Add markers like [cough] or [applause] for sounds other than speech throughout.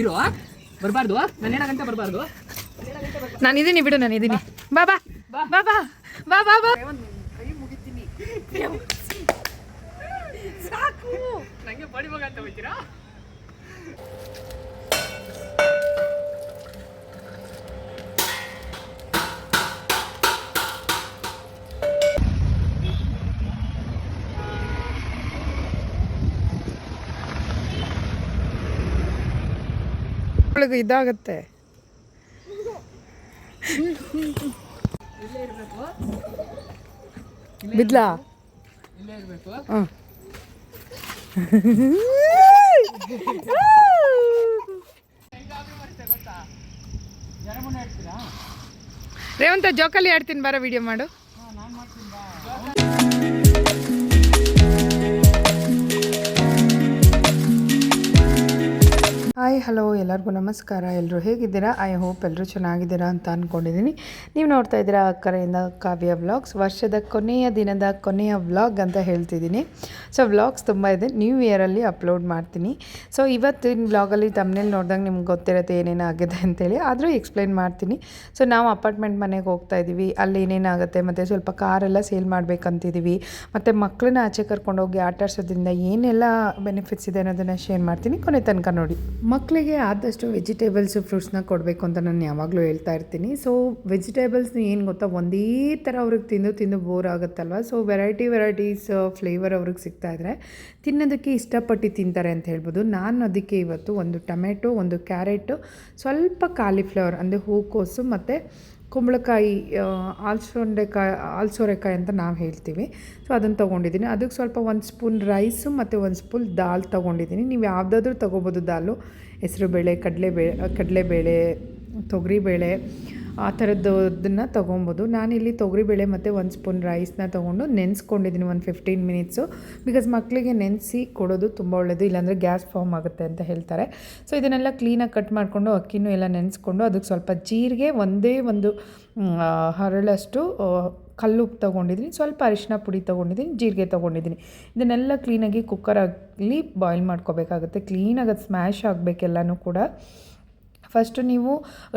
ಇರು ಬರಬಾರ್ದು ನಾನು ಗಂಟೆ ಬರಬಾರ್ದು. ನಾನು ಇದೀನಿ ಬಿಡು ನಾನು ಇದೀನಿ. ಬಾ ಬಾ. ಬಾ. ಬಾ ಬಾ. ಬಾ ಬಾ ಕೈ ಮುಗಿತೀನಿ ಸಾಕು. ನಂಗೆ ಬಡಿ ಮಗ ಅಂತ ಹೋಗ್ತೀರಾ ಅವಳಿಗೆ ಇದಾಗುತ್ತೆ. ಬಿದ್ಲಾ? ಹಾಂ ರೇವಂತ ಜೋಕಲ್ಲಿ ಆಡ್ತೀನಿ ಬಾರ ವಿಡಿಯೋ ಮಾಡು. ಹಾಯ್ ಹಲೋ ಎಲ್ಲರಿಗೂ ನಮಸ್ಕಾರ. ಎಲ್ಲರೂ ಹೇಗಿದ್ದೀರಾ? ಐ ಹೋಪ್ ಎಲ್ಲರೂ ಚೆನ್ನಾಗಿದ್ದೀರಾ ಅಂತ ಅಂದ್ಕೊಂಡಿದ್ದೀನಿ ನೀವು ನೋಡ್ತಾ ಇದ್ದೀರಾ ಕರೆಯಿಂದ ಕಾವ್ಯ ವ್ಲಾಗ್ಸ್ ವರ್ಷದ ಕೊನೆಯ ದಿನದ ಕೊನೆಯ ವ್ಲಾಗ್ ಅಂತ ಹೇಳ್ತಿದ್ದೀನಿ. ಸೊ ವ್ಲಾಗ್ಸ್ ತುಂಬ ಇದೆ. ನ್ಯೂ ಇಯರಲ್ಲಿ ಅಪ್ಲೋಡ್ ಮಾಡ್ತೀನಿ. ಸೊ ಇವತ್ತಿನ ವ್ಲಾಗಲ್ಲಿ ತಮ್ಮನೇಲಿ ನೋಡಿದಾಗ ನಿಮ್ಗೆ ಗೊತ್ತಿರುತ್ತೆ ಏನೇನು ಆಗಿದೆ ಅಂತೇಳಿ ಆದರೂ ಎಕ್ಸ್ಪ್ಲೈನ್ ಮಾಡ್ತೀನಿ. ಸೊ ನಾವು ಅಪಾರ್ಟ್ಮೆಂಟ್ ಮನೆಗೆ ಹೋಗ್ತಾ ಇದ್ದೀವಿ ಅಲ್ಲಿ ಏನೇನಾಗುತ್ತೆ ಮತ್ತು ಸ್ವಲ್ಪ ಕಾರೆಲ್ಲ ಸೇಲ್ ಮಾಡಬೇಕಂತಿದ್ದೀವಿ ಮತ್ತು ಮಕ್ಕಳನ್ನ ಆಚೆ ಕರ್ಕೊಂಡೋಗಿ ಹೋಗಿ ಆಟಾಡ್ಸೋದ್ರಿಂದ ಏನೆಲ್ಲ ಬೆನಿಫಿಟ್ಸ್ ಇದೆ ಅನ್ನೋದನ್ನು ಶೇರ್ ಮಾಡ್ತೀನಿ. ಕೊನೆ ತನಕ ನೋಡಿ. ಮಕ್ಕಳಿಗೆ ಆದಷ್ಟು ವೆಜಿಟೇಬಲ್ಸ್ ಫ್ರೂಟ್ಸ್ನ ಕೊಡಬೇಕು ಅಂತ ನಾನು ಯಾವಾಗಲೂ ಹೇಳ್ತಾ ಇರ್ತೀನಿ. ಸೊ ವೆಜಿಟೇಬಲ್ಸ್ನ ಏನು ಗೊತ್ತಾ? ಒಂದೇ ಥರ ಅವ್ರಿಗೆ ತಿಂದು ತಿಂದು ಬೋರ್ ಆಗುತ್ತಲ್ವ? ಸೊ ವೆರೈಟಿ ವೆರೈಟೀಸ್ ಫ್ಲೇವರ್ ಅವ್ರಿಗೆ ಸಿಗ್ತಾ ಇದ್ರೆ ತಿನ್ನೋದಕ್ಕೆ ಇಷ್ಟಪಟ್ಟು ತಿಂತಾರೆ ಅಂತ ಹೇಳ್ಬೋದು. ನಾನು ಅದಕ್ಕೆ ಇವತ್ತು ಒಂದು ಟೊಮೆಟೊ ಒಂದು ಕ್ಯಾರೆಟು, ಸ್ವಲ್ಪ ಕಾಲಿಫ್ಲವರ್ ಅಂದರೆ ಹೂಕೋಸು ಮತ್ತು ಕುಂಬಳಕಾಯಿ ಆಲ್ಸೊಂಡೆಕಾಯಿ ಆಲ್ಸೋರೆಕಾಯಿ ಅಂತ ನಾವು ಹೇಳ್ತೀವಿ. ಸೊ ಅದನ್ನು ತೊಗೊಂಡಿದ್ದೀನಿ. ಅದಕ್ಕೆ ಸ್ವಲ್ಪ ಒಂದು ಸ್ಪೂನ್ ರೈಸು ಮತ್ತು ಒಂದು ಸ್ಪೂನ್ ದಾಲ್ ತೊಗೊಂಡಿದ್ದೀನಿ. ನೀವು ಯಾವುದಾದ್ರೂ ತೊಗೋಬೋದು ದಾಲು ಹೆಸರುಬೇಳೆ ಕಡಲೆಬೇಳೆ ಕಡಲೆಬೇಳೆ ತೊಗರಿಬೇಳೆ ಆ ಥರದ್ದನ್ನು ತೊಗೊಬೋದು. ನಾನಿಲ್ಲಿ ತೊಗರಿಬೇಳೆ ಮತ್ತು ಒಂದು ಸ್ಪೂನ್ ರೈಸ್ನ ತೊಗೊಂಡು ನೆನೆಸ್ಕೊಂಡಿದ್ದೀನಿ ಒಂದು ಫಿಫ್ಟೀನ್ ಮಿನಿಟ್ಸು ಬಿಕಾಸ್ ಮಕ್ಕಳಿಗೆ ನೆನೆಸಿ ಕೊಡೋದು ತುಂಬ ಒಳ್ಳೆಯದು ಇಲ್ಲಾಂದರೆ ಗ್ಯಾಸ್ ಫಾರ್ಮ್ ಆಗುತ್ತೆ ಅಂತ ಹೇಳ್ತಾರೆ. ಸೊ ಇದನ್ನೆಲ್ಲ ಕ್ಲೀನಾಗಿ ಕಟ್ ಮಾಡಿಕೊಂಡು ಅಕ್ಕಿನೂ ಎಲ್ಲ ನೆನೆಸ್ಕೊಂಡು, ಅದಕ್ಕೆ ಸ್ವಲ್ಪ ಜೀರಿಗೆ ಒಂದೇ ಒಂದು ಹರಳಷ್ಟು ಕಲ್ಲುಪ್ಪು ತೊಗೊಂಡಿದ್ದೀನಿ, ಸ್ವಲ್ಪ ಅರಿಶಿನ ಪುಡಿ ತೊಗೊಂಡಿದ್ದೀನಿ, ಜೀರಿಗೆ ತೊಗೊಂಡಿದ್ದೀನಿ. ಇದನ್ನೆಲ್ಲ ಕ್ಲೀನಾಗಿ ಕುಕ್ಕರಲ್ಲಿ ಬಾಯ್ಲ್ ಮಾಡ್ಕೋಬೇಕಾಗುತ್ತೆ. ಕ್ಲೀನಾಗಿ ಅದು ಸ್ಮ್ಯಾಶ್ ಆಗಬೇಕೆಲ್ಲನೂ ಕೂಡ. ಫಸ್ಟು ನೀವು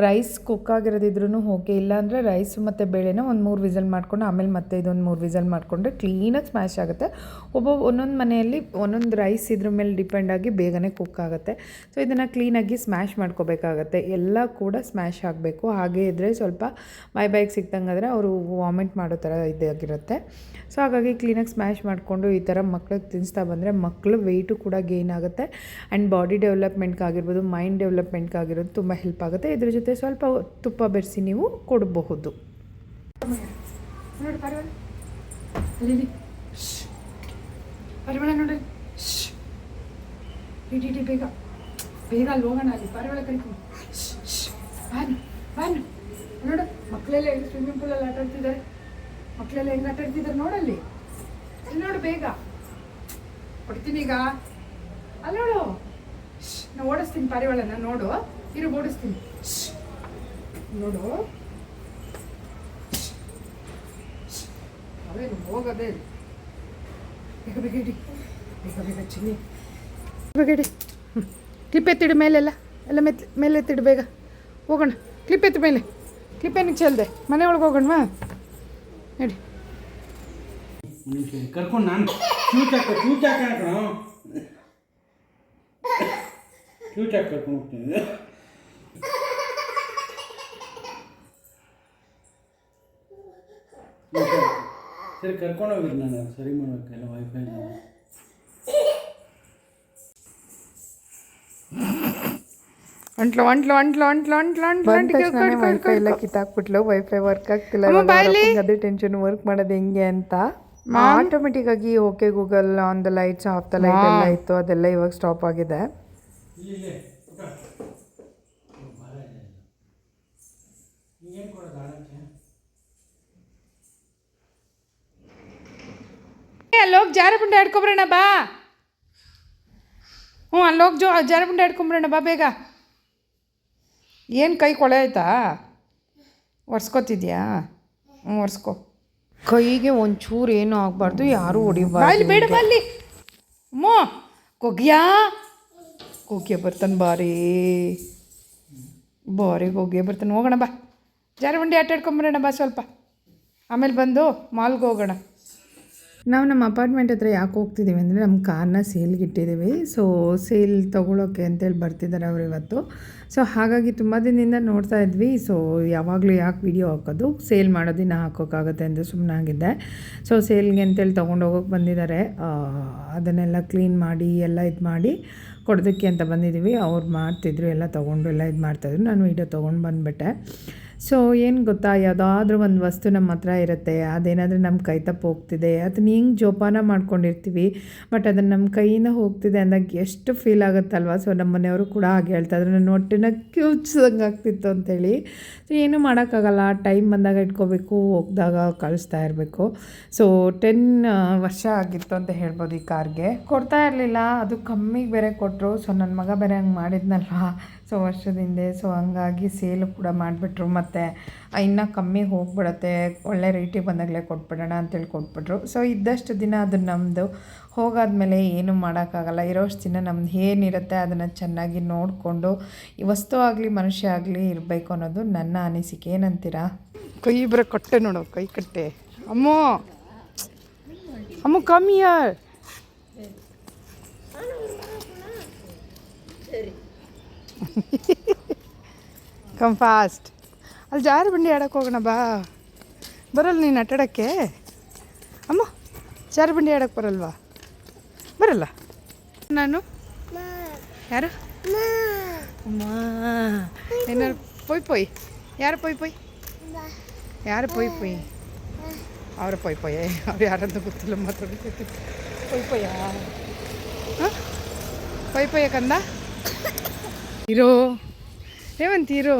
ರೈಸ್ ಕುಕ್ ಆಗಿರೋದಿದ್ರೂ ಓಕೆ ಇಲ್ಲಾಂದರೆ ರೈಸ್ ಮತ್ತು ಬೇಳೆನ ಒಂದು ಮೂರು ವಿಸಲ್ ಮಾಡಿಕೊಂಡು, ಆಮೇಲೆ ಮತ್ತೆ ಇದೊಂದು ಮೂರು ವಿಸಲ್ ಮಾಡಿಕೊಂಡ್ರೆ ಕ್ಲೀನಾಗಿ ಸ್ಮ್ಯಾಶ್ ಆಗುತ್ತೆ. ಒಬ್ಬ ಒಂದೊಂದು ಮನೆಯಲ್ಲಿ ಒಂದೊಂದು ರೈಸ್ ಇದ್ರ ಮೇಲೆ ಡಿಪೆಂಡ್ ಆಗಿ ಬೇಗನೆ ಕುಕ್ ಆಗುತ್ತೆ. ಸೊ ಇದನ್ನು ಕ್ಲೀನಾಗಿ ಸ್ಮ್ಯಾಶ್ ಮಾಡ್ಕೋಬೇಕಾಗತ್ತೆ. ಎಲ್ಲ ಕೂಡ ಸ್ಮ್ಯಾಶ್ ಆಗಬೇಕು. ಹಾಗೆ ಇದ್ದರೆ ಸ್ವಲ್ಪ ಮೈ ಬೈಕ್ ಸಿಕ್ತಂಗಾದರೆ ಅವರು ವಾಮಿಟ್ ಮಾಡೋ ಥರ ಇದಾಗಿರುತ್ತೆ. ಸೊ ಹಾಗಾಗಿ ಕ್ಲೀನಾಗಿ ಸ್ಮ್ಯಾಶ್ ಮಾಡಿಕೊಂಡು ಈ ಥರ ಮಕ್ಳಿಗೆ ತಿನ್ನಿಸ್ತಾ ಬಂದರೆ ಮಕ್ಕಳು ವೆಯ್ಟು ಕೂಡ ಗೇನ್ ಆಗುತ್ತೆ. ಆ್ಯಂಡ್ ಬಾಡಿ ಡೆವಲಪ್ಮೆಂಟ್ಗಾಗಿರ್ಬೋದು ಮೈಂಡ್ ಡೆವಲಪ್ಮೆಂಟ್ಗಾಗಿರೋದು ತುಂಬ ಹೆಲ್ಪ್ ಆಗುತ್ತೆ. ಇದ್ರ ಜೊತೆ ಸ್ವಲ್ಪ ತುಪ್ಪ ಬೆರೆಸಿ ನೀವು ಕೊಡಬಹುದು. ಬೇಗ. ಬೇಗ ಅಲ್ಲಿ ಅಲ್ಲಿ. ಪರಿಮಳ ಕರಿತೀನಿ. ಬಾನು ಬಾನು. ನೋಡು, ಮಕ್ಕಳೆಲ್ಲ ಸ್ವಿಮ್ಮಿಂಗ್ ಪೂಲಲ್ಲಿ ಆಟ ಆಡ್ತಿದ್ದಾರೆ ಮಕ್ಕಳೆಲ್ಲ ಹೆಂಗೆ ಆಟ ಆಡ್ತಿದ್ದಾರೆ ನೋಡಲ್ಲಿ ಅಲ್ಲಿ ನೋಡು ಬೇಗ. ಕೊಡ್ತೀನಿ ಈಗ. ಅಲ್ಲಿ ನೋಡು. ನಾ ಓಡಿಸ್ತೀನಿ, ಪಾರಿವಾಳನ ನೋಡು. ಇರು, ಓಡಿಸ್ತೀನಿ. ನೋಡು. ಅವೇನು ಹೋಗೋದೇ. ಬೇಗ ಕ್ಲಿಪ್ ಎತ್ತಿಡು ಮೇಲೆಲ್ಲ. ಎಲ್ಲ ಮೆತ್, ಮೇಲೆ ಎತ್ತಿಡು ಬೇಗ. ಹೋಗೋಣ. ಕ್ಲಿಪ್ ಎತ್ತು ಮೇಲೆ. ಕ್ಲಿಪ್ ಚೆಲ್ದೆ? ಮನೆ ಒಳಗೆ ಹೋಗೋಣವಾ? ಹೇಳಿ ಕರ್ಕೊಂಡು ನಾನು. ಚೂಚಾಕ ಹಾಕ ಕ್ಯೂಟ್ ಹಾಕ ಕಣ ಕ್ಯೂಟ್ ಹಾಕಿ ಕರ್ಕೊಂಡು ಹೋಗ್ತೀನಿ ಸರಿ ಕರ್ಕೊಂಡು ಹೋಗಿದ್ದು ನಾನು ಸರಿ ಮಾಡಬೇಕಲ್ಲ ವೈಫೈ ಅಂಟ್ಲು ಅಂಟ್ಲು ಅಂಟ್ಲು ಅಂಟ್ಲು ಅಂಟ್ಲು ಅಂಟ್ಲು ವೈಫೈ ಎಲ್ಲ ಕಿತ್ತಾಕ್ಬಿಟ್ಲು ವೈಫೈ ವರ್ಕ್ ಆಗ್ತಿಲ್ಲ ಅದೇ ಟೆನ್ಷನ್ ವರ್ಕ್ ಮಾಡೋದು ಹೆಂಗೆ ಅಂತ. ಆಟೋಮೆಟಿಕ್ ಆಗಿ okay Google on the lights off the light ಎಲ್ಲ ಇತ್ತು ಅದೆಲ್ಲ ಇವಾಗ ಸ್ಟಾಪ್ ಆಗಿದೆ. ಇಲ್ಲಿ ಪುಟ್ಟ ಭಾರ ಇದೆ ಏನು ಕೊಡೋದು ಆಡೋಕ್ಕೆ ಅಲ್ಲೋಗಿ ಜಾರಬುಂಡೆ ಆಡ್ಕೊಬರೋಣ ಬಾ. ಹ್ಞೂ ಅಲ್ಲೋಗಿ ಜೋ ಜಾರಬುಂಡೆ ಆಡ್ಕೊಂಬರೋಣ ಬಾ ಬೇಗ. ಏನು ಕೈ ಕೊಳೆ ಆಯ್ತಾ? ಒರ್ಸ್ಕೊತಿದ್ಯಾ? ಹ್ಞೂ ಒರ್ಸ್ಕೊ. ಕೈಗೆ ಒಂಚೂರು ಏನೂ ಆಗಬಾರ್ದು ಯಾರೂ ಹೊಡಿಬಾರ್ದು ಬೇಡ ಬಲ್ಲಿ ಮೋ ಕೊಗ್ಯಾ. ಹೋಗಿ ಬರ್ತಾನೆ ಬಾರಿ. ಬಾರಿ ಹೋಗಿ ಬರ್ತಾನೆ. ಹೋಗೋಣ ಬಾ. ಜಾರಬಂಡಿ ಆಟ ಆಡ್ಕೊಂಬರೋಣ ಬಾ ಸ್ವಲ್ಪ. ಆಮೇಲೆ ಬಂದು ಮಾಲ್ಗೆ ಹೋಗೋಣ. ನಾವು ನಮ್ಮ ಅಪಾರ್ಟ್ಮೆಂಟ್ ಹತ್ರ ಯಾಕೆ ಹೋಗ್ತಿದ್ದೀವಿ ಅಂದರೆ ನಮ್ಮ ಕಾರ್ನ ಸೇಲ್ಗೆ ಇಟ್ಟಿದ್ದೀವಿ ಸೊ ಸೇಲ್ ತೊಗೊಳೋಕೆ ಅಂತೇಳಿ ಬರ್ತಿದ್ದಾರೆ ಅವರು ಇವತ್ತು. ಸೊ ಹಾಗಾಗಿ ತುಂಬ ದಿನದಿಂದ ನೋಡ್ತಾ ಇದ್ವಿ. ಸೊ ಯಾವಾಗಲೂ ಯಾಕೆ ವಿಡಿಯೋ ಹಾಕೋದು? ಸೇಲ್ ಮಾಡೋ ದಿನ ಹಾಕೋಕ್ಕಾಗುತ್ತೆ ಅಂತ ಸುಮ್ಮನಾಗಿದ್ದೆ ಸೊ ಸೇಲ್ಗೆ ಅಂತೇಳಿ ತೊಗೊಂಡೋಗೋಕೆ ಬಂದಿದ್ದಾರೆ ಅದನ್ನೆಲ್ಲ ಕ್ಲೀನ್ ಮಾಡಿ, ಎಲ್ಲ ಇದು ಮಾಡಿ. ಕೊಡೋದಕ್ಕೆ ಅಂತ ಬಂದಿದ್ದೀವಿ. ಅವ್ರು ಮಾಡ್ತಿದ್ರು ಎಲ್ಲ ತೊಗೊಂಡು ಎಲ್ಲ ಇದು ಮಾಡ್ತಾಯಿದ್ರು ನಾನು ವೀಡಿಯೋ ತೊಗೊಂಡು ಬಂದುಬಿಟ್ಟೆ. ಸೊ ಏನು ಗೊತ್ತಾ? ಯಾವುದಾದ್ರೂ ಒಂದು ವಸ್ತು ನಮ್ಮ ಹತ್ರ ಇರುತ್ತೆ. ಅದೇನಾದರೂ ನಮ್ಮ ಕೈ ತಪ್ಪು ಹೋಗ್ತಿದೆ. ಅದನ್ನ ಹಿಂಗೆ ಜೋಪಾನ ಮಾಡ್ಕೊಂಡಿರ್ತೀವಿ. ಬಟ್ ಅದನ್ನು ನಮ್ಮ ಕೈಯಿಂದ ಹೋಗ್ತಿದೆ ಅಂದಾಗ ಎಷ್ಟು ಫೀಲ್ ಆಗುತ್ತಲ್ವ? ಸೊ ನಮ್ಮ ಮನೆಯವರು ಕೂಡ ಹಾಗೆ ಹೇಳ್ತಾಯಿದ್ರು ನನ್ನ ಹೊಟ್ಟೆನ ಕ್ಯೂಚ್ಸಂಗೆ ಆಗ್ತಿತ್ತು ಅಂತೇಳಿ. ಸೊ ಏನೂ ಮಾಡೋಕ್ಕಾಗಲ್ಲ. ಟೈಮ್ ಬಂದಾಗ ಇಟ್ಕೋಬೇಕು. ಹೋಗಿದಾಗ ಕಳಿಸ್ತಾ ಇರಬೇಕು. ಸೊ ಟೆನ್ ವರ್ಷ ಆಗಿತ್ತು ಅಂತ ಹೇಳ್ಬೋದು ಈ ಕಾರ್ಗೆ. ಕೊಡ್ತಾ ಇರಲಿಲ್ಲ. ಅದು ಕಮ್ಮಿಗೆ ಬೇರೆ ಕೊಟ್ಟರು ಸೊ ನನ್ನ ಮಗ ಬೇರೆ ಹಂಗೆ ಮಾಡಿದ್ನಲ್ವ? ಸೊ ವರ್ಷದಿಂದ ಸೊ ಹಂಗಾಗಿ ಸೇಲು ಕೂಡ ಮಾಡಿಬಿಟ್ರು. ಮತ್ತು ಇನ್ನೂ ಕಮ್ಮಿ ಹೋಗ್ಬಿಡತ್ತೆ. ಒಳ್ಳೆ ರೇಟಿಗೆ ಬಂದಾಗಲೇ ಕೊಟ್ಬಿಡೋಣ ಅಂತೇಳಿ ಕೊಟ್ಬಿಟ್ರು. ಸೊ ಇದ್ದಷ್ಟು ದಿನ ಅದು ನಮ್ಮದು ಹೋಗಾದ್ಮೇಲೆ ಏನು ಮಾಡೋಕ್ಕಾಗಲ್ಲ. ಇರೋಷ್ಟು ದಿನ ನಮ್ದು ಏನಿರುತ್ತೆ ಅದನ್ನು ಚೆನ್ನಾಗಿ ನೋಡಿಕೊಂಡು ಈ ವಸ್ತು ಆಗಲಿ ಮನುಷ್ಯ ಆಗಲಿ ಇರಬೇಕು ಅನ್ನೋದು ನನ್ನ ಅನಿಸಿಕೆ. ಏನಂತೀರಾ? ಕೈ ಇಬ್ಬರ ಕಟ್ಟೆ ನೋಡು ಕೈ ಕಟ್ಟೆ. ಅಮ್ಮೋ! ಅಮ್ಮ ಕಮ್ಮಿಯ [laughs] ಕಮ್ ಫಾಸ್ಟ್ ಅಲ್ಲಿ ಜಾರು ಬಂಡಿ ಆಡೋಕ್ಕೆ ಹೋಗೋಣ, ಬಾ. ಬರಲ್ಲ ನೀನು ಅಟ್ಟಾಡೋಕ್ಕೆ ಅಮ್ಮ, ಜಾರು ಬಂಡಿ ಆಡೋಕೆ ಬರಲ್ವಾ? ಬರಲ್ಲ. ನಾನು? ಯಾರು? ಅಮ್ಮ. ಏನಾರು ಪೊಯ್ ಪೊಯ್. ಯಾರು ಪೊಯ್ ಪೊಯ್? ಯಾರು ಪೊಯ್ ಪೊಯ್? ಅವ್ರ ಪೊಯ್ ಪೊಯ್. ಅವ್ರು ಯಾರಂತ ಗೊತ್ತಿಲ್ಲ ಮಾತಾಡ್ಬೇಕು ಪೊಯ್ ಪೊಯ್ಯ ಹಾಂ? ಪೊಯ್ ಪೊಯ್ಯ ಕಂದ ಇರೋ. ಏವಂತ ಇರೋ.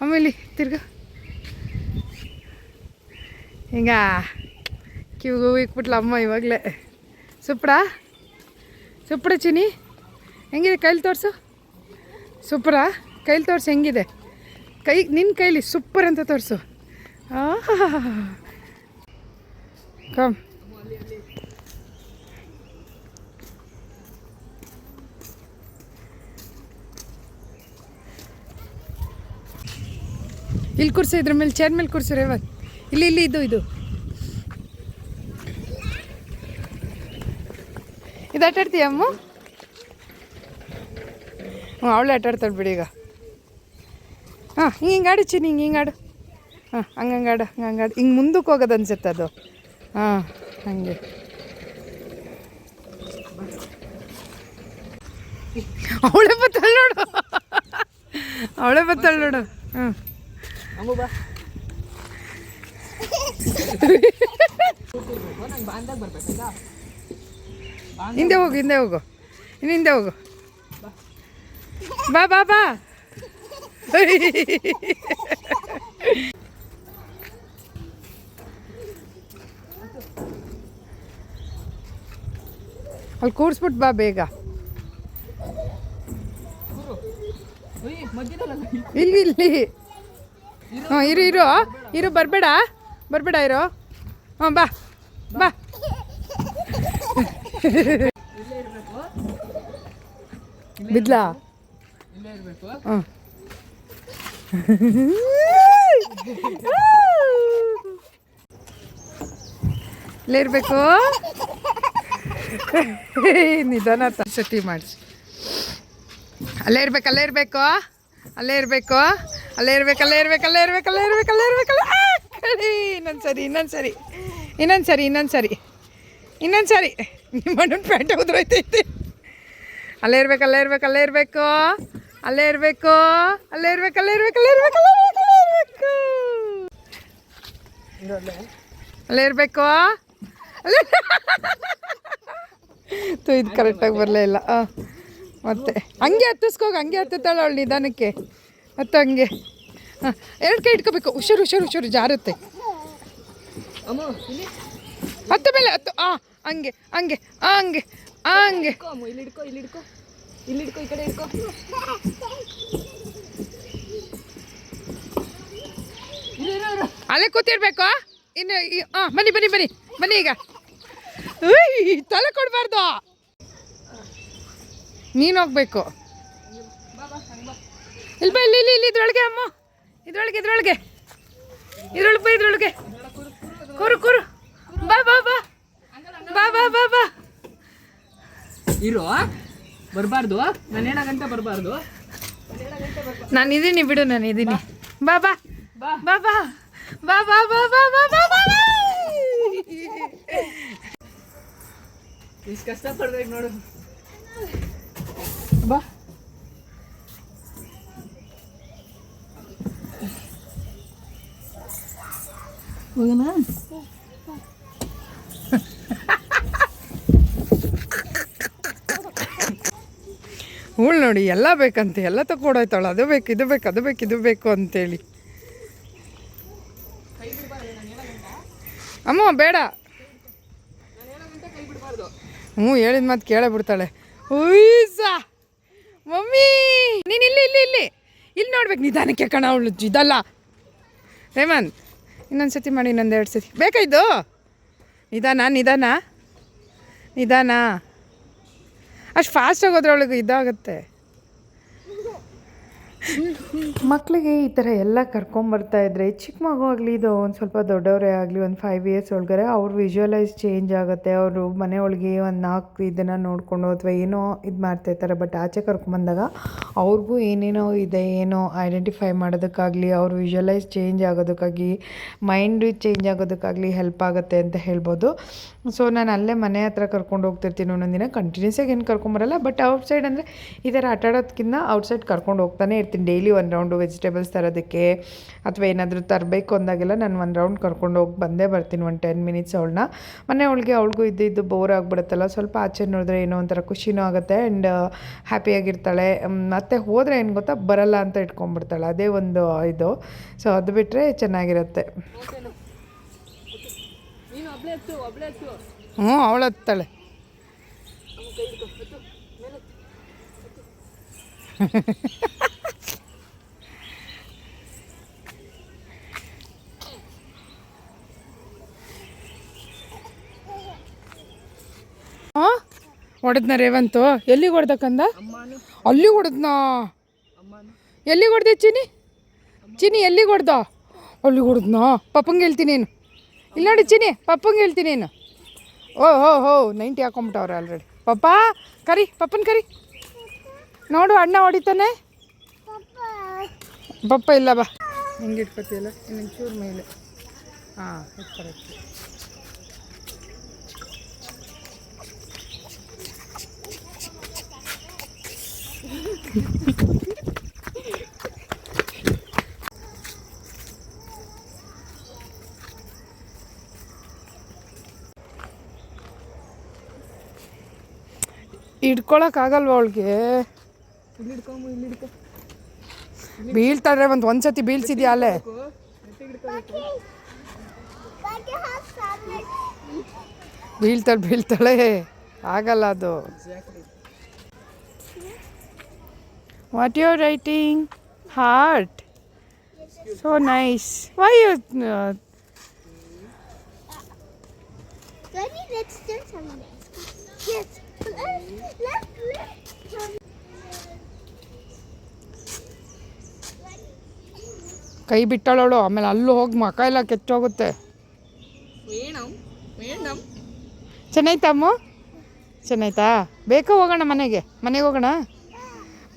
ಆಮೇಲೆ ತಿರ್ಗ. ಹಿಂಗ ಕಿವಿಗೂ ಇಕ್ಬಿಟ್ಲ ಅಮ್ಮ ಇವಾಗಲೇ. ಸುಪ್ಪಡ ಸುಪ್ಪಡ ಚಿನಿ ಹೆಂಗಿದೆ ಕೈಲಿ ತೋರಿಸು? ಸುಪ್ಪರ ಕೈಲಿ ತೋರಿಸು ಹೆಂಗಿದೆ? ಕೈ ನಿನ್ನ ಕೈಲಿ ಸೂಪರ್ ಅಂತ ತೋರಿಸು. ಕಮ್ ಇಲ್ಲಿ ಕೂರ್ಸು, ಇದ್ರ ಮೇಲೆ ಚೇರ್ ಮೇಲೆ ಕೂರ್ಸು ರೇವತ್. ಇಲ್ಲಿ ಇಲ್ಲಿ ಇದು ಇದು. ಇದು ಆಟ ಆಡ್ತೀಯ ಅಮ್ಮ? ಹ್ಞೂ ಅವಳೆ ಆಟ ಆಡ್ತಾಳೆ ಬಿಡಿ ಈಗ. ಹಾಂ, ಹಿಂಗೆ ಆಡು ಚಿನ್ನಿ, ಹಿಂಗೆ ಹಿಂಗೆ ಆಡು. ಹಾಂ ಹಂಗಂಗೆ ಆಡು ಹಂಗಂಗೆ ಆಡು. ಹಿಂಗೆ ಮುಂದಕ್ಕೆ ಹೋಗೋದು ಅನ್ಸುತ್ತೆ ಅದು. ಹಾಂ, ಹಾಗೆ. ಅವಳೆ ಬತ್ತಾಳೆ ನೋಡು. ಅವಳೆ ಬತ್ತಾಳೆ ನೋಡು. ಹ್ಞೂ ಬಾಂದಾಗ ಬರ್ಬೇಕಲ್ಲ ಹಿಂದೆ ಹೋಗು ಹಿಂದೆ ಹೋಗು ಇನ್ನು ಹಿಂದೆ ಹೋಗು ಬಾ ಬಾ ಬಾ ಅಲ್ಲಿ ಕೂರಿಸ್ಬಿಟ್ಟು ಬಾ ಬೇಗ ಇಲ್ಲಿ ಇಲ್ಲಿ ಹಾಂ ಇರು ಇರು. ಇರು, ಬರಬೇಡ. ಬರಬೇಡ, ಇರು. ಹಾಂ ಬಾ. ಬಾ. ಬಿದ್ಲಾ? ಇಲ್ಲೇ ಇರಬೇಕು ಹಾಂ ಇಲ್ಲೇ ಇರಬೇಕು. ನಿಧಾನ ಸತಿ ಮಾಡಿಸಿ. ಅಲ್ಲೇ ಇರ್ಬೇಕು, ಅಲ್ಲೇ ಇರಬೇಕು. ಅಲ್ಲೇ ಇರಬೇಕು. ಅಲ್ಲೇ ಇರ್ಬೇಕು ಅಲ್ಲೇ ಇರ್ಬೇಕು ಅಲ್ಲೇ ಇರ್ಬೇಕು ಅಲ್ಲೇ ಇರ್ಬೇಕು ಅಲ್ಲೇ ಇರ್ಬೇಕು ಅಲ್ಲೇ ಆ, ಕಡಿ ಇನ್ನೊಂದು ಸರಿ ಇನ್ನೊಂದು ಸರಿ ಇನ್ನೊಂದು ಸರಿ ಇನ್ನೊಂದು ಸರಿ ಇನ್ನೊಂದು ಸರಿ ನಿಮ್ಮ ಅಣ್ಣನ ಪ್ಯಾಂಟ್ ಉದ್ರೈತೈತಿ ಅಲ್ಲೇ ಇರ್ಬೇಕು ಅಲ್ಲೇ ಇರ್ಬೇಕು ಅಲ್ಲೇ ಇರಬೇಕು ಅಲ್ಲೇ ಇರಬೇಕು ಅಲ್ಲೇ ಇರ್ಬೇಕು ಅಲ್ಲೇ ಇರ್ಬೇಕು ಅಲ್ಲೇ ಇರ್ಬೇಕು ಅಲ್ಲೇ ಇರ್ಬೇಕು ಅಲ್ಲೇ ತು ಇದು ಕರೆಕ್ಟಾಗಿ ಬರಲೇ ಇಲ್ಲ ಮತ್ತೆ ಹಂಗೆ ಹತ್ತಿಸ್ಕೋಗ ಹಂಗೆ ಹತ್ತುತ್ತಾಳೆ ಅವಳು ನಿಧಾನಕ್ಕೆ ಮತ್ತು ಹಂಗೆ. ಹಾಂ ಎರಡು ಕೈ ಇಟ್ಕೋಬೇಕು. ಹುಷಾರು ಹುಷಾರು ಹುಷಾರು ಜಾರುತ್ತೆ. ಹತ್ತು ಮೇಲೆ ಹತ್ತು ಆ ಹಂಗೆ ಹಂಗೆ ಆ, ಹಂಗೆ ಆ, ಹಂಗೆ. ಈ ಕಡೆ ಅಲ್ಲೇ ಕೂತಿರ್ಬೇಕು ಇನ್ನು ಹಾಂ ಬನ್ನಿ ಬನ್ನಿ ಬನ್ನಿ ಬನ್ನಿ ಈಗ. ತಲೆ ಕೊಡಬಾರ್ದು. ನೀನು ಹೋಗ್ಬೇಕು. ಇಲ್ಲಿ ಬಾ ಇಲ್ಲಿ ಇಲ್ಲಿ ಇಲ್ಲಿ ಇದ್ರೊಳಗೆ ಅಮ್ಮ. ಇದ್ರೊಳಗೆ ಇದ್ರೊಳಗೆ. ಇದ್ರೊಳಗೆ ಬಾ ಇದ್ರೊಳಗೆ. ಕುರು ಕುರು. ಬಾ ಬಾ ಬಾ. ಬಾ ಬಾ ಬಾ ಬಾ. ಇರೋ ಬರಬಾರ್ದು. ನಾನು ಏನಾಗಂತ ಬರಬಾರ್ದು. ನಾನು ಇದ್ದೀನಿ ಬಿಡು ನಾನು ಇದ್ದೀನಿ ಬಾ. ಬಾ ಬಾ. ಬಾ. ಬಾ ಬಾ. ಬಾ ಬಾ ಬಾ ಬಾ ಬಾ ಬಾ ಬಾ. ಇಷ್ಟು ಕಷ್ಟ ಪಡ್ಬೇಕು ನೋಡು. ಬಾ. ಹೋಗೋಣ ಹೂಳು ನೋಡಿ, ಎಲ್ಲ ಬೇಕಂತೆ, ಎಲ್ಲ ತಗೊಂಡೋಯ್ತಾಳೆ ಅದು ಬೇಕು, ಇದು ಬೇಕು, ಅದು ಬೇಕು, ಇದು ಬೇಕು ಅಂತೇಳಿ. ಅಮ್ಮ, ಬೇಡ. ಹ್ಞೂ, ಹೇಳಿದ ಮಾತು ಕೇಳೇ ಬಿಡ್ತಾಳೆ. ಉಯ್ಸಾ! ಮಮ್ಮಿ! ನೀನು ಇಲ್ಲಿ ಇಲ್ಲಿ ಇಲ್ಲಿ. ಇಲ್ಲಿ ನೋಡ್ಬೇಕು ನಿಧಾನಕ್ಕೆ ಕಣ ಅವಳು ಇದಲ್ಲ. ರೇಮಂತ್ ಇನ್ನೊಂದು ಸತಿ ಮಾಡಿ, ಇನ್ನೊಂದು ಎರಡು ಸತಿ. ಬೇಕಾಯ್ತು? ನಿಧಾನ ನಿಧಾನ. ನಿಧಾನ. ಅಷ್ಟು ಫಾಸ್ಟಾಗಿ ಹೋದ್ರೆ ಅವಳಿಗೆ ಇದಾಗುತ್ತೆ. ಮಕ್ಕಳಿಗೆ ಈ ಥರ ಎಲ್ಲ ಕರ್ಕೊಂಬರ್ತಾ ಇದ್ದರೆ ಚಿಕ್ಕ ಮಗು ಆಗಲಿ ಇದು ಒಂದು ಸ್ವಲ್ಪ ದೊಡ್ಡವರೇ ಆಗಲಿ, ಒಂದು ಫೈವ್ ಇಯರ್ಸ್ ಒಳಗಡೆ ಅವ್ರ ವಿಜುವಲೈಸ್ ಚೇಂಜ್ ಆಗುತ್ತೆ. ಅವರು ಮನೆ ಒಳಗೆ ಒಂದು ನಾಲ್ಕು ಇದನ್ನು ನೋಡಿಕೊಂಡು ಅಥವಾ ಏನೋ ಇದು ಮಾಡ್ತಾಯಿರ್ತಾರೆ ಬಟ್ ಆಚೆ ಕರ್ಕೊಂಬಂದಾಗ ಅವ್ರಿಗೂ ಏನೇನೋ ಇದೆ, ಏನೋ ಐಡೆಂಟಿಫೈ ಮಾಡೋದಕ್ಕಾಗಲಿ, ಅವ್ರ ವಿಜುವಲೈಸ್ ಚೇಂಜ್ ಆಗೋದಕ್ಕಾಗಿ ಮೈಂಡ್ ಚೇಂಜ್ ಆಗೋದಕ್ಕಾಗಲಿ ಹೆಲ್ಪ್ ಆಗುತ್ತೆ ಅಂತ ಹೇಳ್ಬೋದು. ಸೊ ನಾನು ಅಲ್ಲೇ ಮನೆ ಹತ್ರ ಕರ್ಕೊಂಡು ಹೋಗ್ತಿರ್ತೀನಿ ಒಂದೊಂದು ದಿನ ಕಂಟಿನ್ಯೂಸ್ ಆಗಿ ಏನು ಕರ್ಕೊಂಬರಲ್ಲ ಬಟ್ ಔಟ್ಸೈಡ್ ಅಂದರೆ ಈ ಥರ ಆಟಾಡೋದಕ್ಕಿಂತ ಔಟ್ಸೈಡ್ ಕರ್ಕೊಂಡು ಹೋಗ್ತಾನೆ ಇರ್ತೀನಿ. ಡೈಲಿ ಒಂದು ರೌಂಡು ವೆಜಿಟೇಬಲ್ಸ್ ತರೋದಕ್ಕೆ ಅಥವಾ ಏನಾದರೂ ತರಬೇಕು ಅಂದಾಗೆಲ್ಲ ನಾನು ಒಂದು ರೌಂಡ್ ಕರ್ಕೊಂಡು ಹೋಗಿ ಬಂದೇ ಬರ್ತೀನಿ ಒಂದು ಟೆನ್ ಮಿನಿಟ್ಸ್ ಅವಳನ್ನ ಮನೆ ಅವಳಿಗೆ ಅವಳಿಗೂ ಇದ್ದಿದ್ದು ಬೋರ್ ಆಗಿಬಿಡುತ್ತಲ್ಲ ಸ್ವಲ್ಪ ಆಚೆ ನೋಡಿದ್ರೆ ಏನೋ ಒಂಥರ ಖುಷಿನೂ ಆಗುತ್ತೆ ಆ್ಯಂಡ್ ಹ್ಯಾಪಿಯಾಗಿರ್ತಾಳೆ ಮತ್ತೆ ಹೋದರೆ ಏನು ಗೊತ್ತಾ ಬರಲ್ಲ ಅಂತ ಇಟ್ಕೊಂಡ್ಬಿಡ್ತಾಳೆ ಅದೇ ಒಂದು ಇದು. ಸೊ ಅದು ಬಿಟ್ಟರೆ ಚೆನ್ನಾಗಿರುತ್ತೆ. ಹ್ಞೂ ಅವಳು ಹತ್ತಾಳೆ [laughs] ಹಾಂ ಹೊಡೆದ್ನ ರೇವಂತು? ಎಲ್ಲಿಗೆ ಹೊಡೆದಕ್ಕಂದ ಅಲ್ಲಿಗೆ ಅಲ್ಲಿ ಹೊಡೆದ್ನಾ? ಎಲ್ಲಿಗೆ ಹೊಡೆದೆ ಚೀನಿ ಚೀನಿ ಎಲ್ಲಿಗೆ ಹೊಡೆದ? ಅಲ್ಲಿಗೆ ಹೊಡೆದ್ನಾ? ಪಪ್ಪಂಗೆ ಹೇಳ್ತೀನಿ ಏನು ಇಲ್ಲಿ ನೋಡಿ ಚೀನಿ ಪಪ್ಪಂಗೆ ಹೇಳ್ತೀನಿ ಏನು ಓ, ಹೋ ಹೋ, ನೈಂಟಿ ಹಾಕೊಂಬಿಟ್ಟವ್ರೆ ಆಲ್ರೆಡಿ ಪಪ್ಪ, ಕರಿ, ಪಪ್ಪನ ಕರಿ. ನೋಡು, ಅಣ್ಣ ಹೊಡಿತಾನೆ. ಪಪ್ಪ ಇಲ್ಲ, ಬಾ. ಹಿಂಗೆ ಇಟ್ಕೊತೀಯಲ್ಲ, ಇನ್ನೊಂದು ಚೂರು ಮೇಲೆ. ಹಾಂ ಕರೆಕ್ಟ್ ಹಿಡ್ಕೊಳಕ್ಕಾಗಲ್ವ ಅವಳಿಗೆ? ಬೀಳ್ತಾಳೆ ಒಂದು ಒಂದ್ಸತಿ ಬೀಳ್ಸಿದ್ಯಾ ಅಲ್ಲೇ? ಬೀಳ್ತಾಳೆ ಬೀಳ್ತಾಳೆ. ಆಗಲ್ಲ ಅದು. What you are writing? Heart. So nice. Why you? Uh, Daddy, let's do something. Yes. Let's, let's do ಕೈ ಬಿಟ್ಟಳವಳು ಆಮೇಲೆ ಅಲ್ಲೂ ಹೋಗಿ ಮಕ ಎಲ್ಲ ಕೆಚ್ಚೋಗುತ್ತೆ ಚೆನ್ನಾಯ್ತಮ್ಮ ಚೆನ್ನಾಯ್ತಾ ಬೇಕೋ ಹೋಗೋಣ ಮನೆಗೆ ಮನೆಗೆ ಹೋಗೋಣ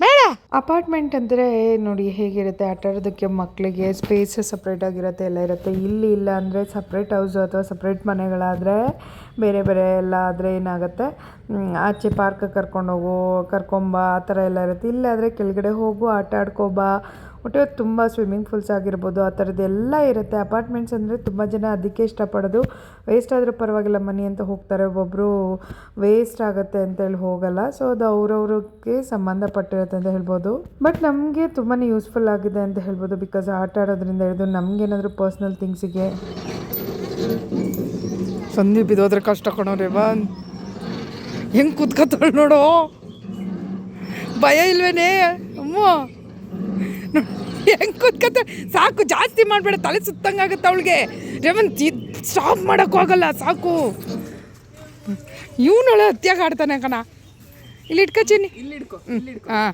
ಬೇಡ. ಅಪಾರ್ಟ್ಮೆಂಟ್ ಅಂದರೆ ನೋಡಿ ಹೇಗಿರುತ್ತೆ ಆಟ ಆಡೋದಕ್ಕೆ ಮಕ್ಕಳಿಗೆ ಸ್ಪೇಸ್ ಸಪ್ರೇಟ್ ಆಗಿರುತ್ತೆ, ಎಲ್ಲ ಇರುತ್ತೆ. ಇಲ್ಲಿ ಇಲ್ಲ ಅಂದರೆ ಸಪ್ರೇಟ್ ಹೌಸು ಅಥವಾ ಸಪ್ರೇಟ್ ಮನೆಗಳಾದರೆ ಬೇರೆ ಬೇರೆ ಎಲ್ಲ ಆದರೆ ಏನಾಗುತ್ತೆ? ಆಚೆ ಪಾರ್ಕ್ ಕರ್ಕೊಂಡೋಗು ಕರ್ಕೊಂಬ ಆ ಥರ ಎಲ್ಲ ಇರುತ್ತೆ. ಇಲ್ಲಾದರೆ ಕೆಳಗಡೆ ಹೋಗು, ಆಟ ಆಡ್ಕೊಬಾ ಒಟ್ಟು ತುಂಬ ಸ್ವಿಮ್ಮಿಂಗ್ ಪೂಲ್ಸ್ ಆಗಿರ್ಬೋದು, ಆ ಥರದ್ದೆಲ್ಲ ಇರುತ್ತೆ. ಅಪಾರ್ಟ್ಮೆಂಟ್ಸ್ ಅಂದರೆ ತುಂಬ ಜನ ಅದಕ್ಕೆ ಇಷ್ಟಪಡೋದು. ವೇಸ್ಟ್ ಆದರೂ ಪರವಾಗಿಲ್ಲ, ಮನಿ ಅಂತ ಹೋಗ್ತಾರೆ. ಒಬ್ಬೊಬ್ಬರು ವೇಸ್ಟ್ ಆಗುತ್ತೆ ಅಂತೇಳಿ ಹೋಗಲ್ಲ. ಸೊ ಅದು ಅವ್ರವ್ರಿಗೆ ಸಂಬಂಧಪಟ್ಟಿರುತ್ತೆ ಅಂತ ಹೇಳ್ಬೋದು. ಬಟ್ ನಮಗೆ ತುಂಬಾ ಯೂಸ್ಫುಲ್ ಆಗಿದೆ ಅಂತ ಹೇಳ್ಬೋದು. ಬಿಕಾಸ್ ಆಟ ಆಡೋದ್ರಿಂದ ಹಿಡಿದು ನಮಗೇನಾದರೂ ಪರ್ಸ್ನಲ್ ಥಿಂಗ್ಸಿಗೆ ಸಂದೀಪ್ ಬಿದ್ದೋದ್ರೆ ಕಷ್ಟ ಕೊಡೋರಿ ಬಾ ಹೆಂಗೆ ಕುತ್ಕೋತಾಳೆ ನೋಡು? ಭಯ ಇಲ್ವೇನೆ? ಅಮ್ಮ. [laughs] ಹೆಂಗೆ ಕೂತ್ಕತ್ತ ಸಾಕು ಜಾಸ್ತಿ ಮಾಡಬೇಡ ತಲೆ ಸುತ್ತಂಗಾಗುತ್ತೆ ಅವಳಿಗೆ. ರೇವಂತ್ ಸ್ಟಾಪ್ ಮಾಡೋಕ್ಕೂ ಆಗಲ್ಲ ಸಾಕು. ಇವನೊಳ ಹತ್ಯಾಗ ಆಡ್ತಾನೆ ಕಣ. ಇಲ್ಲಿ ಇಟ್ಕೋ ಚೀನಿ ಇಲ್ಲಿ ಇಟ್ಕೋ ಇಲ್ಲಿ ಇಡ್ಕೊ ಹಾಂ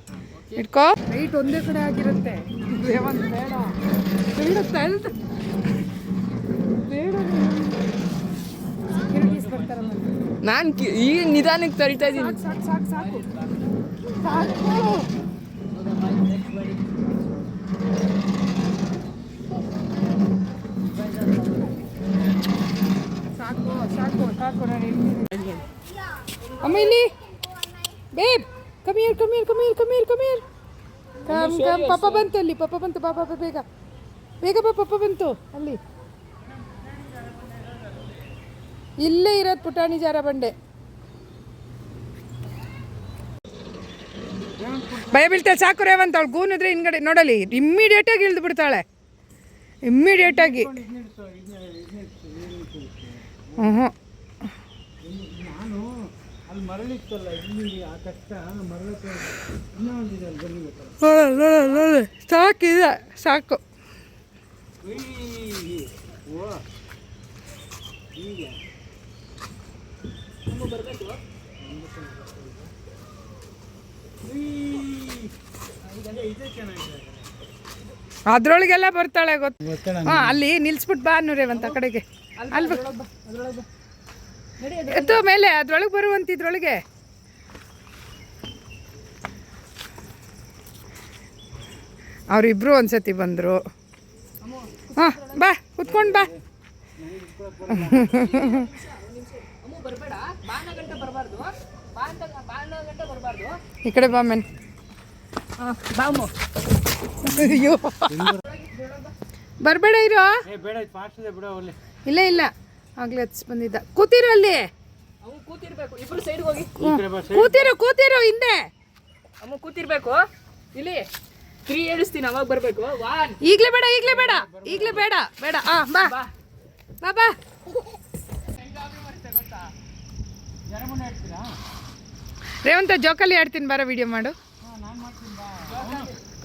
ಇಟ್ಕೋ. ರೈಟ್ ಒಂದೇ ಕಡೆ ಆಗಿರುತ್ತೆ. ರೇವಂತ್ ಬೇಡ. ಬೇಡ ಬೇಡ. ಬರ್ತಾರಲ್ಲ. ನಾನು ಈ ನಿಧಾನಕ್ಕೆ ತರಿತಾ ಇದ್ದೀನಿ ಸಾಕು ಸಾಕು ಸಾಕು. ಸಾಕು. ಸಾಕು ಸಾಕು ಸಾಕು ನಾನು ಇಳ್ತೀನಿ. ಅಮ್ಮ ಇಲ್ಲಿ. Babe come here come here come here come here come here come come ಪಾಪ ಬಂತು ಅಲ್ಲಿ ಪಪ್ಪ ಬಂತು ಪಾಪ ಪಾಪ ಬೇಗ. ಬೇಗ ಬಾ ಪಾಪ ಬಂತು. ಅಲ್ಲಿ. ಇಲ್ಲೇ ಇರೋದು ಪುಟಾಣಿ ಜಾರ ಬಂಡೆ ಭಯ ಬೀಳ್ತಾಳೆ ಸಾಕು ರೇವಂತ ಅವಳು. ಗೂನಿದ್ರೆ ಹಿಂಗಡೆ ನೋಡಲಿ ಇಮ್ಮಿಡಿಯೇಟಾಗಿ ಇಳಿದು ಬಿಡ್ತಾಳೆ. ಇಮ್ಮಿಡಿಯೇಟಾಗಿ ಹ್ಞೂ ಹ್ಞೂ ಸಾಕಿದ ಸಾಕು. ಮರಳಿತ್ತಲ್ಲ ಇಲ್ಲಿ ಆ ಕಷ್ಟ ಮರಳಕ್ಕೆ ಇನ್ನೂ ಒಂದಿದೆ ಅಲ್ಲಿ ಬರಲಿಬೇಕಲ್ಲ ಸಾಕಿದೆ ಸಾಕು ಓ ಹೀಗೆ ಇದು ಚೆನ್ನಾಗಿದೆ ಅದ್ರೊಳಗೆಲ್ಲ ಬರ್ತಾಳೆ ಗೊತ್ತ ಹಾಂ ಅಲ್ಲಿ ನಿಲ್ಸ್ಬಿಟ್ ಬಾ ರೇವಂತ ಆ ಕಡೆಗೆ. ಅಲ್ಲಿ ಎತ್ತು ಮೇಲೆ ಅದ್ರೊಳಗೆ ಬರುವಂತ ಇದ್ರೊಳಗೆ. ಅವರಿಬ್ರು ಒಂದ್ಸತಿ ಬಂದರು. ಹಾಂ ಬಾ ಕುತ್ಕೊಂಡು ಬಾ. ಬರಬೇಡ. ಬಾನ ಗಂಟೆ ಬರಬಾರ್ದು. ಬಾನ ಗಂಟೆ ಬರಬಾರ್ದು. ಈ ಕಡೆ ಬಾ ಮೆನ್ ಅಯ್ಯೋ. ಬರಬೇಡ ಇರೋ. ಇಲ್ಲ ಇಲ್ಲ. ಆಗ್ಲೇ ಹತ್ಸ್ ಬಂದಿದ್ದ. ಕೂತಿರೋ ಅಲ್ಲಿ. ಕೂತಿರೋ ಕೂತಿರೋ, ಹಿಂದೆ. ಅಮ್ಮ ಕೂತಿರ್ಬೇಕು ಇಲ್ಲಿ ತ್ರೀ ಏಳಿಸ್ತೀನಿ ಅವಾಗ ಬರಬೇಕು ಈಗಲೇ ಬೇಡ ಈಗಲೇ ಬೇಡ ಈಗಲೇ ಬೇಡ ಬೇಡ. ಆ, ಬಾ. ಬಾ ಬಾ. ರೇವಂತ ಜೋಕಲ್ಲಿ ಆಡ್ತೀನಿ ಬರೋ ವಿಡಿಯೋ ಮಾಡು.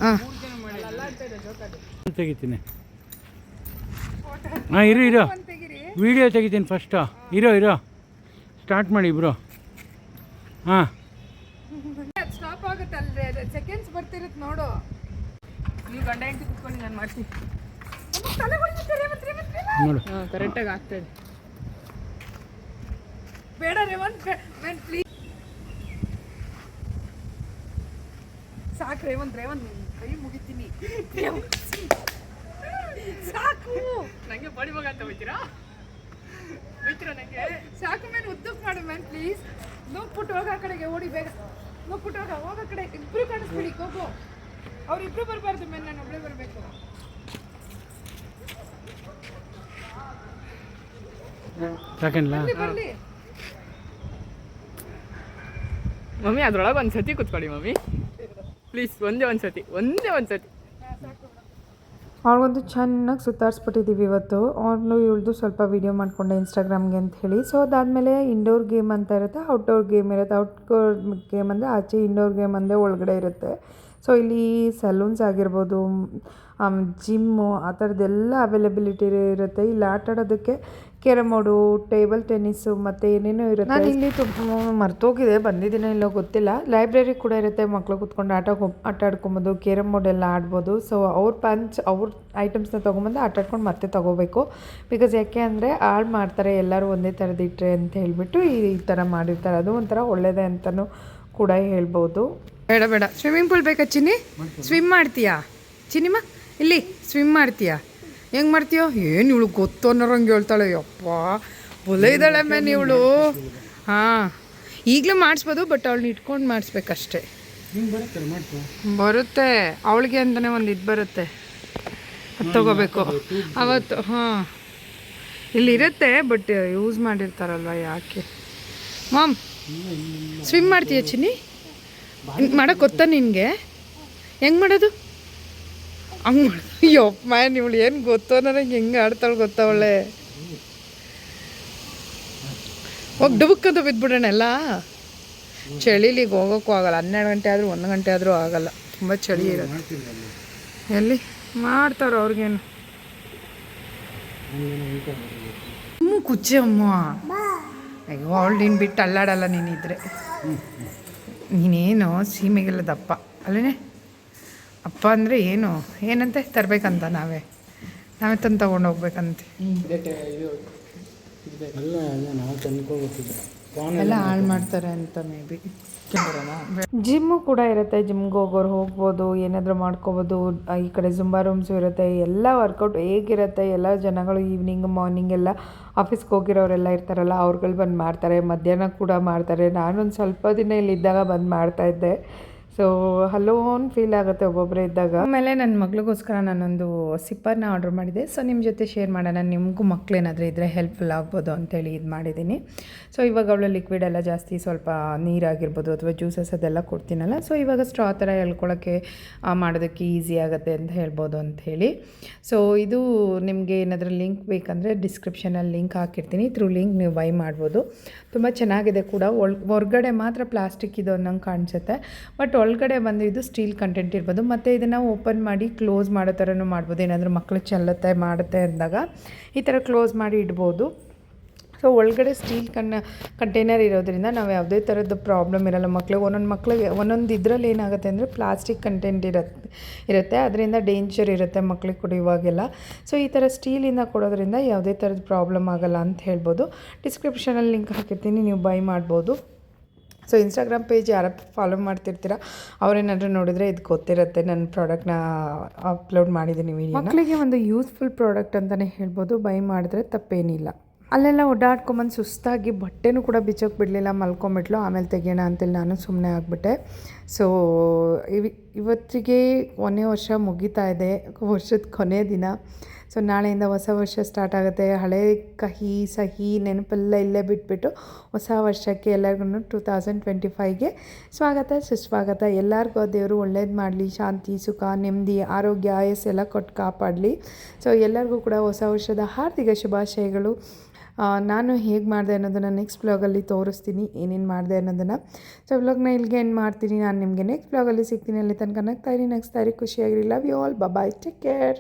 ಹಾಂ. ತೆಗಿತೀನಿ. ಹಾಂ ಇರು ಇರು. ವಿಡಿಯೋ ತೆಗಿತೀನಿ ಫಸ್ಟು ಇರೋ ಇರೋ. ಸ್ಟಾರ್ಟ್ ಮಾಡಿ ಇಬ್ರು. ಹಾಂ. ಸ್ಟಾಪ್ ಆಗುತ್ತೆ ಅಲ್ರಿ ಸೆಕೆಂಡ್ಸ್ ಬರ್ತಿರುತ್ತೆ ನೋಡು. ನೀವು ಗಂಡ ಹೆಂಡತಿ ಕುತ್ಕೊಂಡು ನಾನು ಮಾಡ್ತೀನಿ ನೋಡು. ಹಾಂ ಕರೆಕ್ಟಾಗಿ ಆಗ್ತದೆ ಬೇಡ ರೇವಂತ್ ಪ್ಲೀಸ್ ಸಾಕು ರೇವಂತ್ ರೇವಂತ್ ಕೈ ಮುಗಿತೀನಿ. ಸಾಕು. ನಂಗೆ ಬಡಿ ಮಗ ಅಂತ ಹೋಗ್ತೀರಾ ಹೋಗ್ತೀರಾ ನಂಗೆ? ಸಾಕು ಮೇಲೆ ಉದ್ದಕ್ಕೆ ಮಾಡು ಮ್ಯಾನ್ ಪ್ಲೀಸ್. ನೋಡ್ಬಿಟ್ಟು ಹೋಗ ಆ ಕಡೆಗೆ ಓಡಿ ಬೇಗ. ನೋಡ್ಬಿಟ್ಟು ಹೋಗ ಹೋಗ ಕಡೆ. ಇಬ್ರು ಕಾಣಿಸ್ಬಿಡಿ ಹೋಗು. ಅವ್ರಿಬ್ರು ಬರಬಾರ್ದು ಮೇನ್ ನಾನು ಒಬ್ಬಳೇ ಬರಬೇಕು. ಬರಲಿ ಮಮ್ಮಿ ಅದ್ರೊಳಗೆ ಒಂದು ಸತಿ ಕುತ್ಕೊಳ್ಳಿ ಮಮ್ಮಿ. ಪ್ಲೀಸ್, ಒಂದೇ ಒಂದು ಸತಿ ಒಂದೇ ಒಂದು ಸತಿ ಅವ್ರಿಗೊಂದು ಚೆನ್ನಾಗಿ ಸುತ್ತಾರಿಸ್ಬಿಟ್ಟಿದ್ದೀವಿ ಇವತ್ತು. ಅವ್ಳು ಇವಳ್ದು ಸ್ವಲ್ಪ ವೀಡಿಯೋ ಮಾಡಿಕೊಂಡೆ ಇನ್ಸ್ಟಾಗ್ರಾಮ್ಗೆ ಅಂತ ಹೇಳಿ. ಸೊ ಅದಾದಮೇಲೆ ಇಂಡೋರ್ ಗೇಮ್ ಅಂತ ಇರುತ್ತೆ ಔಟ್ಡೋರ್ ಗೇಮ್ ಇರುತ್ತೆ. ಔಟ್ಡೋರ್ ಗೇಮ್ ಅಂದರೆ ಆಚೆ ಇಂಡೋರ್ ಗೇಮ್ ಅಂದರೆ ಒಳಗಡೆ ಇರುತ್ತೆ. ಸೊ ಇಲ್ಲಿ ಸಲೂನ್ಸ್ ಆಗಿರ್ಬೋದು ಜಿಮ್ಮು ಆ ಥರದ್ದೆಲ್ಲ ಅವೈಲಬಿಲಿಟಿ ಇರುತ್ತೆ. ಇಲ್ಲಿ ಆಟ ಆಡೋದಕ್ಕೆ ಕ್ಯಾರಮ್ ಬೋರ್ಡು ಟೇಬಲ್ ಟೆನ್ನಿಸ್ಸು ಮತ್ತು ಏನೇನೋ ಇರುತ್ತೆ. ನಾನು ಇಲ್ಲಿ ತುಂಬ ಮರ್ತೋಗಿದೆ ಬಂದಿದ್ದೀನೋ ಇಲ್ಲೋ ಗೊತ್ತಿಲ್ಲ. ಲೈಬ್ರರಿ ಕೂಡ ಇರುತ್ತೆ ಮಕ್ಕಳು ಕುತ್ಕೊಂಡು ಆಟ ಆಟ ಆಡ್ಕೊಬೋದು ಕೇರಮ್ ಬೋರ್ಡ್ ಎಲ್ಲ ಆಡ್ಬೋದು. ಸೊ ಅವ್ರ ಪಂಚ್ ಅವ್ರ ಐಟಮ್ಸ್ನ ತೊಗೊಂಬಂದು ಆಟ ಆಡ್ಕೊಂಡು ಮತ್ತೆ ತೊಗೋಬೇಕು. ಬಿಕಾಸ್ ಯಾಕೆ ಅಂದರೆ ಹಾಳು ಮಾಡ್ತಾರೆ ಎಲ್ಲರೂ ಒಂದೇ ಥರದ್ದು ಇಟ್ಟರೆ ಅಂತ ಹೇಳಿಬಿಟ್ಟು ಈ ಈ ಥರ ಮಾಡಿರ್ತಾರೆ. ಅದು ಒಂಥರ ಒಳ್ಳೆಯದೇ ಅಂತಲೂ ಕೂಡ ಹೇಳ್ಬೋದು. ಬೇಡ ಬೇಡ. ಸ್ವಿಮ್ಮಿಂಗ್ ಪೂಲ್ ಬೇಕಾ ಚಿನ್ನಿ? ಸ್ವಿಮ್ ಮಾಡ್ತೀಯಾ? ಚಿನ್ನಿಮ್ಮ ಇಲ್ಲಿ ಸ್ವಿಮ್ ಮಾಡ್ತೀಯಾ? ಹೆಂಗೆ ಮಾಡ್ತೀಯೋ? ಏನು ಇವಳು ಗೊತ್ತು ಅನ್ನೋರಂಗೆ ಹೇಳ್ತಾಳೆ. ಯಪ್ಪ ಬೊಲೆ ಇದ್ದಾಳೆ ಮ್ಯಾನ್ ಇವಳು ಹಾಂ ಈಗಲೂ ಮಾಡಿಸ್ಬೋದು ಬಟ್ ಅವಳನ್ನ ಇಟ್ಕೊಂಡು ಮಾಡಿಸ್ಬೇಕಷ್ಟೇ. ಬರುತ್ತೆ ಅವಳಿಗೆ ಅಂತಲೇ ಒಂದು ಇದು ಬರುತ್ತೆ. ಅದು ತಗೋಬೇಕು. ಅವತ್ತು ಹಾಂ. ಇಲ್ಲಿರುತ್ತೆ ಬಟ್ ಯೂಸ್ ಮಾಡಿರ್ತಾರಲ್ವ ಯಾಕೆ? ಮಾಮ್ ಸ್ವಿಮ್ ಮಾಡ್ತೀಯ ಚಿನ್ನಿ? ಮಾಡೋಕ್ಕೆ ಗೊತ್ತಾ ನಿನಗೆ? ಹೆಂಗೆ ಮಾಡೋದು? ಹಂಗೆ [laughs] ಯಪ್ಪ ಯಪ್ಪ ಇವಳು ಏನು ಗೊತ್ತೋ ನನಗೆ ಹೆಂಗೆ ಆಡ್ತಾಳೆ ಗೊತ್ತವಳೆ ಹೋಗಿ ಡುಬುಕ್ಕಂತ ಬಿದ್ಬಿಡೋಣ ಎಲ್ಲ. ಚಳಿಲಿ ಈಗ ಹೋಗೋಕ್ಕೂ ಆಗಲ್ಲ ಹನ್ನೆರಡು ಗಂಟೆ ಆದರೂ ಒಂದು ಗಂಟೆ ಆದರೂ ಆಗಲ್ಲ. ತುಂಬ ಚಳಿ ಇರುತ್ತೆ. ಎಲ್ಲಿ? ಮಾಡ್ತಾರೋ ಅವ್ರಿಗೇನು. ಅಮ್ಮ ಕುಚ್ಚೆ ಅಮ್ಮ. ಅಯ್ಯೋ ಅವಳು ನೀನು ಬಿಟ್ಟು ಅಲ್ಲಾಡಲ್ಲ ನೀನಿದ್ರೆ. ನೀನೇನು ಸೀಮೆಗೆಲ್ಲ ದಪ್ಪ. ಅಲ್ಲೇ ಅಪ್ಪ ಅಂದರೆ ಏನು? ಏನಂತೆ? ತರಬೇಕಂತ ನಾವೇ. ನಾವೇ ತಂದು ತಗೊಂಡು ಹೋಗ್ಬೇಕಂತೆ. ಎಲ್ಲ ಹಾಳು ಮಾಡ್ತಾರೆ. ಅಂತ ಮೇ ಬಿ. ಜಿಮ್ಮು ಕೂಡ ಇರುತ್ತೆ. ಜಿಮ್ಗೆ ಹೋಗೋರು ಹೋಗ್ಬೋದು ಏನಾದರೂ ಮಾಡ್ಕೋಬೋದು. ಈ ಕಡೆ ಜುಂಬಾ ರೂಮ್ಸು ಇರುತ್ತೆ. ಎಲ್ಲ ವರ್ಕೌಟ್ ಹೇಗಿರುತ್ತೆ? ಎಲ್ಲ ಜನಗಳು ಈವ್ನಿಂಗ್ ಮಾರ್ನಿಂಗ್ ಎಲ್ಲ ಆಫೀಸ್ಗೆ ಹೋಗಿರೋರೆಲ್ಲ ಇರ್ತಾರಲ್ಲ ಅವ್ರುಗಳು ಬಂದು ಮಾಡ್ತಾರೆ. ಮಧ್ಯಾಹ್ನ ಕೂಡ ಮಾಡ್ತಾರೆ. ನಾನೊಂದು ಸ್ವಲ್ಪ ದಿನ ಇಲ್ಲಿದ್ದಾಗ ಬಂದು ಮಾಡ್ತಾಯಿದ್ದೆ ಸೊ ಹಲೋನ್ ಫೀಲ್ ಆಗುತ್ತೆ ಒಬ್ಬೊಬ್ಬರೇ ಇದ್ದಾಗ. ಆಮೇಲೆ ನನ್ನ ಮಗಳಿಗೋಸ್ಕರ ನಾನೊಂದು ಸಿಪ್ಪರ್ನ ಆರ್ಡ್ರ್ ಮಾಡಿದೆ. ಸೊ ನಿಮ್ಮ ಜೊತೆ ಶೇರ್ ಮಾಡೋಣ. ನಿಮಗೂ ಮಕ್ಕಳೇನಾದರೂ ಇದ್ದರೆ ಹೆಲ್ಪ್ಫುಲ್ ಆಗ್ಬೋದು ಅಂತೇಳಿ ಇದು ಮಾಡಿದ್ದೀನಿ. ಸೊ ಇವಾಗ ಅವಳು ಲಿಕ್ವಿಡ್ ಎಲ್ಲ ಜಾಸ್ತಿ ಸ್ವಲ್ಪ ನೀರಾಗಿರ್ಬೋದು ಅಥವಾ ಜ್ಯೂಸಸ್ ಅದೆಲ್ಲ ಕೊಡ್ತೀನಲ್ಲ. ಸೊ ಇವಾಗ ಸ್ಟ್ರಾ ಥರ ಹೇಳ್ಕೊಳ್ಳೋಕ್ಕೆ ಮಾಡೋದಕ್ಕೆ ಈಸಿ ಆಗುತ್ತೆ ಅಂತ ಹೇಳ್ಬೋದು ಅಂತ ಹೇಳಿ ಸೊ ಇದು ನಿಮಗೆ ಏನಾದರೂ ಲಿಂಕ್ ಬೇಕಂದರೆ ಡಿಸ್ಕ್ರಿಪ್ಷನಲ್ಲಿ ಲಿಂಕ್ ಹಾಕಿರ್ತೀನಿ. ಥ್ರೂ ಲಿಂಕ್ ನೀವು ಬೈ ಮಾಡ್ಬೋದು. ತುಂಬ ಚೆನ್ನಾಗಿದೆ ಕೂಡ. ಒಳ್, ಹೊರ್ಗಡೆ ಮಾತ್ರ ಪ್ಲಾಸ್ಟಿಕ್ ಇದು ಅನ್ನೋಂಗೆ ಕಾಣಿಸುತ್ತೆ. ಬಟ್ ಒಳಗಡೆ ಬಂದು ಇದು ಸ್ಟೀಲ್ ಕಂಟೆಂಟ್ ಇರ್ಬೋದು. ಮತ್ತು ಇದನ್ನು ಓಪನ್ ಮಾಡಿ ಕ್ಲೋಸ್ ಮಾಡೋ ಥರನೂ ಮಾಡ್ಬೋದು. ಏನಾದರೂ ಮಕ್ಕಳು ಚೆಲ್ಲುತ್ತೆ, ಮಾಡುತ್ತೆ ಅಂದಾಗ ಈ ಥರ ಕ್ಲೋಸ್ ಮಾಡಿ ಇಡ್ಬೋದು. ಸೊ ಒಳಗಡೆ ಸ್ಟೀಲ್ ಕನ್ನ, ಕಂಟೈನರ್ ಇರೋದ್ರಿಂದ ನಾವು ಯಾವುದೇ ಥರದ್ದು ಪ್ರಾಬ್ಲಮ್ ಇರಲ್ಲ. ಮಕ್ಳಿಗೆ ಒಂದೊಂದು ಮಕ್ಳಿಗೆ, ಒಂದೊಂದು ಇದರಲ್ಲಿ ಏನಾಗುತ್ತೆ ಅಂದರೆ ಪ್ಲಾಸ್ಟಿಕ್ ಕಂಟೆಂಟ್ ಇರುತ್ತೆ ಇರುತ್ತೆ. ಅದರಿಂದ ಡೇಂಜರ್ ಇರುತ್ತೆ ಮಕ್ಳಿಗೆ ಕುಡಿಯುವಾಗೆಲ್ಲ. ಸೊ ಈ ಥರ ಸ್ಟೀಲಿಂದ ಕೊಡೋದ್ರಿಂದ ಯಾವುದೇ ಥರದ ಪ್ರಾಬ್ಲಮ್ ಆಗಲ್ಲ ಅಂತ ಹೇಳ್ಬೋದು. ಡಿಸ್ಕ್ರಿಪ್ಷನಲ್ಲಿ ಲಿಂಕ್ ಹಾಕಿರ್ತೀನಿ, ನೀವು ಬೈ ಮಾಡ್ಬೋದು. ಸೊ ಇನ್ಸ್ಟಾಗ್ರಾಮ್ ಪೇಜ್ ಯಾರು ಫಾಲೋ ಮಾಡ್ತಿರ್ತೀರ ಅವ್ರೇನಾದರೂ ನೋಡಿದರೆ ಇದು ಗೊತ್ತಿರುತ್ತೆ. ನನ್ನ ಪ್ರಾಡಕ್ಟ್ನ ಅಪ್ಲೋಡ್ ಮಾಡಿದ್ದೀನಿ ಮಕ್ಕಳಿಗೆ ಒಂದು ಯೂಸ್ಫುಲ್ ಪ್ರಾಡಕ್ಟ್ ಅಂತಲೇ ಹೇಳ್ಬೋದು. ಬೈ ಮಾಡಿದ್ರೆ ತಪ್ಪೇನಿಲ್ಲ. ಅಲ್ಲೆಲ್ಲ ಓಡಾಡ್ಕೊಂಬಂದು ಸುಸ್ತಾಗಿ ಬಟ್ಟೆನೂ ಕೂಡ ಬಿಚ್ಚೋಕೆ ಬಿಡಲಿಲ್ಲ, ಮಲ್ಕೊಂಬಿಟ್ಲು. ಆಮೇಲೆ ತೆಗಿಯೋಣ ಅಂತೇಳಿ ನಾನು ಸುಮ್ಮನೆ ಆಗಿಬಿಟ್ಟೆ. ಸೊ ಇವಿ, ಇವತ್ತಿಗೆ ಕೊನೆ ವರ್ಷ ಮುಗೀತಾ ಇದೆ, ವರ್ಷದ ಕೊನೆ ದಿನ. ಸೊ ನಾಳೆಯಿಂದ ಹೊಸ ವರ್ಷ ಸ್ಟಾರ್ಟ್ ಆಗುತ್ತೆ. ಹಳೆ ಕಹಿ, ಸಹಿ, ನೆನಪೆಲ್ಲ ಇಲ್ಲೇ ಬಿಟ್ಬಿಟ್ಟು ಹೊಸ ವರ್ಷಕ್ಕೆ ಎಲ್ಲರಿಗೂ ಟೂ ತೌಸಂಡ್ ಟ್ವೆಂಟಿ ಫೈವ್ಗೆ ಸ್ವಾಗತ, ಸುಸ್ವಾಗತ. ಎಲ್ಲರಿಗೂ ದೇವರು ಒಳ್ಳೇದು ಮಾಡಲಿ. ಶಾಂತಿ, ಸುಖ, ನೆಮ್ಮದಿ, ಆರೋಗ್ಯ, ಆಯಸ್ಸೆಲ್ಲ ಕೊಟ್ಟು ಕಾಪಾಡಲಿ. ಸೊ ಎಲ್ಲರಿಗೂ ಕೂಡ ಹೊಸ ವರ್ಷದ ಹಾರ್ದಿಕ ಶುಭಾಶಯಗಳು. ನಾನು ಹೇಗೆ ಮಾಡಿದೆ ಅನ್ನೋದನ್ನು ನೆಕ್ಸ್ಟ್ ಬ್ಲಾಗಲ್ಲಿ ತೋರಿಸ್ತೀನಿ, ಏನೇನು ಮಾಡಿದೆ ಅನ್ನೋದನ್ನು. ಸೊ ಬ್ಲಾಗ್ನ ಇಲ್ಲಿಗೆ ಏನು ಮಾಡ್ತೀನಿ. ನಾನು ನಿಮಗೆ ನೆಕ್ಸ್ಟ್ ಬ್ಲಾಗಲ್ಲಿ ಸಿಗ್ತೀನಿ. ಅಲ್ಲಿ ತನಕ ನಗ್ತಾ ಇರಿ ನೆಕ್ಸ್ಟ್ ಇರಿ. ಖುಷಿಯಾಗಿರಿ. Love you all bye take care